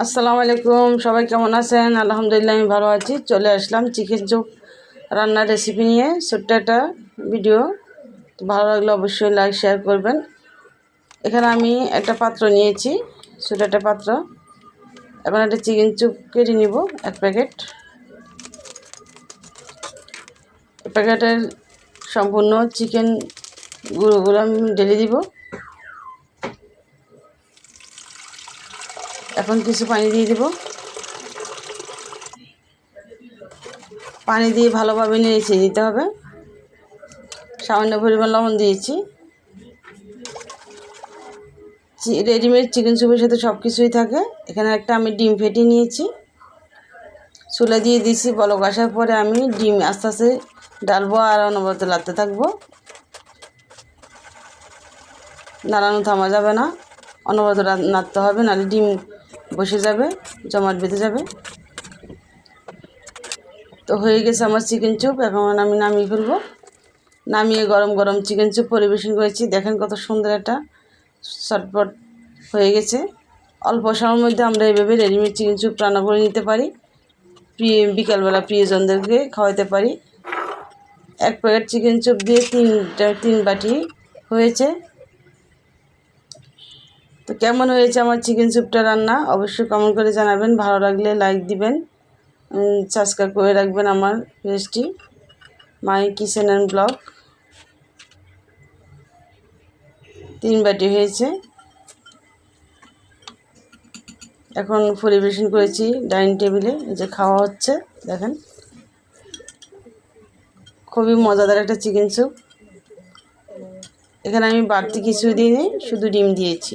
আসসালামু আলাইকুম, সবাই কেমন আছেন? আলহামদুলিল্লাহ, আমি ভালো আছি। চলে আসলাম চিকেন চপ রান্নার রেসিপি নিয়ে, ছোট্ট একটা ভিডিও ভালো লাগলে অবশ্যই লাইক শেয়ার করবেন। এখানে আমি একটা পাত্র নিয়েছি, ছোট একটা পাত্র। এখন একটা চিকেন চুপ কেটে নিব, এক প্যাকেট। প্যাকেটের সম্পূর্ণ চিকেন গুঁড়োগুলো আমি ঢেলে দিব। এখন কিছু পানি দিয়ে দিব। পানি দিয়ে ভালোভাবে নেড়েছে দিতে হবে। সামান্য পরিমাণ লবণ দিয়েছি। রেডিমেড চিকেন স্যুপের সাথে সব কিছুই থাকে। এখানে একটা আমি ডিম ফেটে নিয়েছি। চুলে দিয়ে দিয়েছি, বলক আসার পরে আমি ডিম আস্তে আস্তে ডালবো আর অনবরত লাগতে থাকব। নাড়ানো থামা যাবে না। অনবরত নাড়তে হবে, নাহলে ডিম বসে যাবে, জমাট বেঁধে যাবে। তো হয়ে গেছে আমার চিকেন চুপ এখন আমি নামিয়ে ফেলব। নামিয়ে গরম গরম চিকেন চুপ পরিবেশন করেছি। দেখেন কত সুন্দর একটা চটপট হয়ে গেছে। অল্প সময়ের মধ্যে আমরা এইভাবে রেডিমেড চিকেন চুপ রান্না করে নিতে পারি। প্রিয়, বিকালবেলা প্রিয়জনদেরকে খাওয়াতে পারি। এক প্যাকেট চিকেন চুপ দিয়ে তিনটা, তিন বাটি হয়েছে। তো কেমন হয়েছে আমার চিকেন স্যুপটা রান্না? অবশ্যই কমেন্ট করে জানাবেন। ভালো লাগলে লাইক দিবেন। সাবস্ক্রাইব করে রাখবেন আমার পেজটি মাই কিচেন অ্যান্ড ব্লগ তিন বাটি হয়েছে। এখন পরিবেশন করেছি ডাইনিং টেবিলে যে খাওয়া হচ্ছে, দেখেন। খুবই মজাদার একটা চিকেন স্যুপ এখানে আমি বাড়তি কিছু দিইনি, শুধু ডিম দিয়েছি।